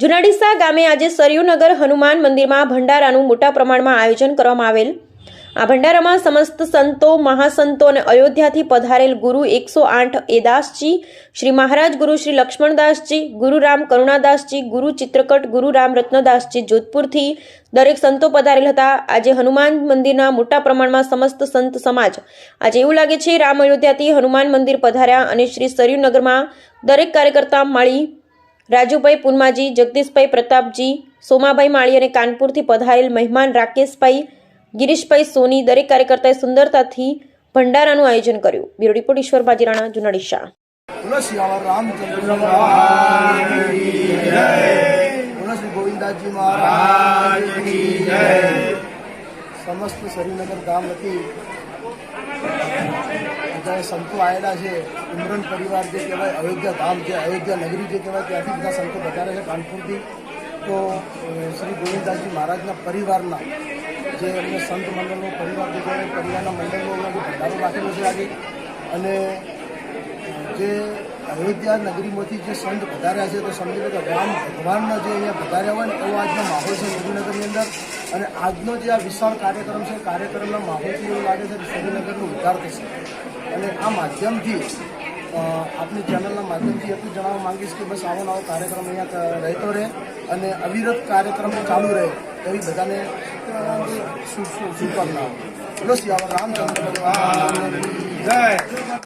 જુનાડીસા ગામે આજે સરયુનગર હનુમાન મંદિરમાં ભંડારાનું મોટા પ્રમાણમાં આયોજન કરવામાં આવેલ. આ ભંડારામાં સમસ્ત સંતો, મહાસંતો અને અયોધ્યાથી પધારેલ ગુરુ એકસો આઠ એદાસજી શ્રી મહારાજ ગુરુ શ્રી લક્ષ્મણદાસજી ગુરુ રામ કરુણાદાસજી ગુરુ ચિત્રકટ ગુરુ રામ રત્નદાસજી જોધપુરથી દરેક સંતો પધારેલ હતા. આજે હનુમાન મંદિરના મોટા પ્રમાણમાં સમસ્ત સંત સમાજ આજે એવું લાગે છે, રામ અયોધ્યાથી હનુમાન મંદિર પધાર્યા અને શ્રી સરયુનગરમાં દરેક કાર્યકર્તા મળી રાજુભાઈ પુનમાજી, જગદીશભાઈ પ્રતાપજી, સોમાભાઈ માળી અને કાનપુરથી પધારેલ મહેમાન રાકેશભાઈ, ગિરીશભાઈ સોની દરેક કાર્યકર્તાએ સુંદરતાથી ભંડારાનું આયોજન કર્યું. બ્યુરો રિપોર્ટ, ઈશ્વર બાજીરાણા, જુનાડી સમસ્ત શ્રીનગર ગામ વતી બધા સંતો આવેલા છે. ઇમરન પરિવાર જે કહેવાય, અયોધ્યા ધામ જે અયોધ્યા નગરી જે કહેવાય, ત્યાંથી બધા સંતો બતાવે છે કાનપુરથી. તો શ્રી ગોવિંદાસજી મહારાજના પરિવારના જે એમને સંત મંડળનો પરિવાર જે કહેવાય, પરિવારના મંડળનો ભંડારો રાખેલો છે આજે. અને જે અયોધ્યા નગરીમાંથી જે સંત પધાર્યા છે, તો સમજી લો કે રામ ભગવાનના જે અહીંયા પધાર્યા હોય ને, એવો આજનો માહોલ છે શ્રીનગરની અંદર. અને આજનો જે આ વિશાળ કાર્યક્રમ છે, કાર્યક્રમના માહોલથી એવું લાગે છે કે શ્રીનગરનો ઉદ્ધાર થશે. અને આ માધ્યમથી આપની ચેનલના માધ્યમથી એટલું જણાવવા માંગીશ કે બસ આવો નવો કાર્યક્રમ અહીંયા રહેતો રહે અને અવિરત કાર્યક્રમ ચાલુ રહે, એવી બધાને શુભકામનાઓ. બોલો સિયાવર રામચંદ્ર ભગવાન. જય.